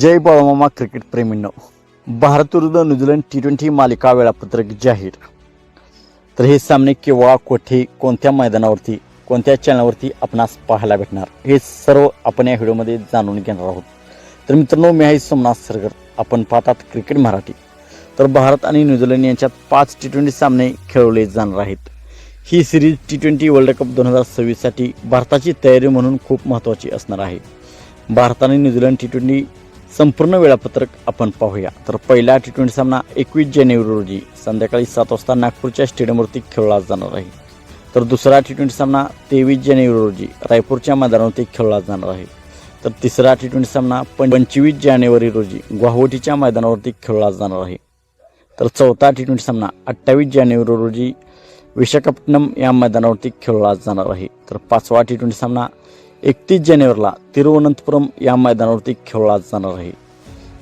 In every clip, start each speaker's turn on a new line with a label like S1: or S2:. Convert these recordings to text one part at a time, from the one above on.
S1: जय बाळमामा cricket प्रेमींनो. Bharat विरुद्ध New Zealand T twenty मालिका वेळापत्रक जाहीर. तर हे सामने केव्हा कोठे कोणत्या मैदानावरती कोणत्या चॅनलवरती आपणास पाहायला भेटणार हे सर्व आपण या व्हिडिओमध्ये जाणून घेणार आहोत. तर मित्रांनो मी आहे सोमनाथ सरगर. आपण पाहतात क्रिकेट मराठी. तर भारत आणि न्यूझीलंड यांच्यात पाच टी ट्वेंटी सामने खेळवले जाणार आहेत. ही series T twenty world cup दोन हजार सव्वीससाठी भारताची तयारी म्हणून खूप महत्त्वाची असणार आहे. भारत आणि न्यूझीलंड टी ट्वेंटी संपूर्ण वेळापत्रक आपण पाहूया. तर पहिला टी ट्वेंटी सामना एकवीस जानेवारी रोजी संध्याकाळी सात वाजता नागपूरच्या स्टेडियमवरती खेळला जाणार आहे. तर दुसरा टी ट्वेंटी सामना तेवीस जानेवारी रोजी रायपूरच्या मैदानावरती खेळला जाणार आहे. तर तिसरा टी ट्वेंटी सामना पंचवीस जानेवारी रोजी गुवाहाटीच्या मैदानावरती खेळला जाणार आहे. तर चौथा टी ट्वेंटी सामना अठ्ठावीस जानेवारी रोजी विशाखापट्टणम या मैदानावरती खेळला जाणार आहे. तर पाचवा टी ट्वेंटी सामना एकतीस जानेवारीला तिरुवनंतपुरम या मैदानावरती खेळला जाणार आहे.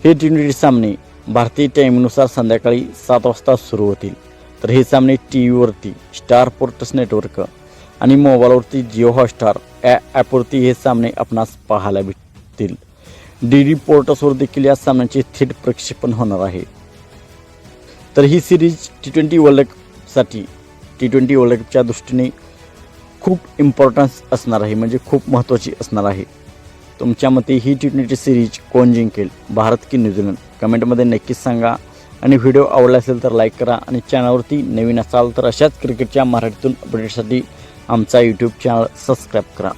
S1: हे टी ट्वेंटी सामने भारतीय टाईमनुसार संध्याकाळी सात वाजता सुरू होतील. तर हे सामने टी व्हीवरती स्टार पोर्टस नेटवर्क आणि मोबाईलवरती जिओ हॉटस्टार या ॲपवरती हे सामने आपणास पाहायला भेटतील. डी डी पोर्टसवर देखील या सामन्याचे थेट प्रक्षेपण होणार आहे. तर ही सिरीज टी ट्वेंटी वर्ल्ड कपसाठी टी ट्वेंटी वर्ल्ड कपच्या दृष्टीने खूप इम्पॉर्टन्स असणार आहे म्हणजे खूप महत्त्वाची असणार आहे. तुमच्या मते ही टी ट्वेंटी सिरीज कोण जिंकेल? भारत की न्यूझीलंड कमेंटमध्ये नक्कीच सांगा. आणि व्हिडिओ आवडला असेल तर लाईक करा आणि चॅनलवरती नवीन असाल तर अशाच क्रिकेटच्या मराठीतून अपडेटसाठी आमचा यूट्यूब चॅनल सबस्क्राईब करा.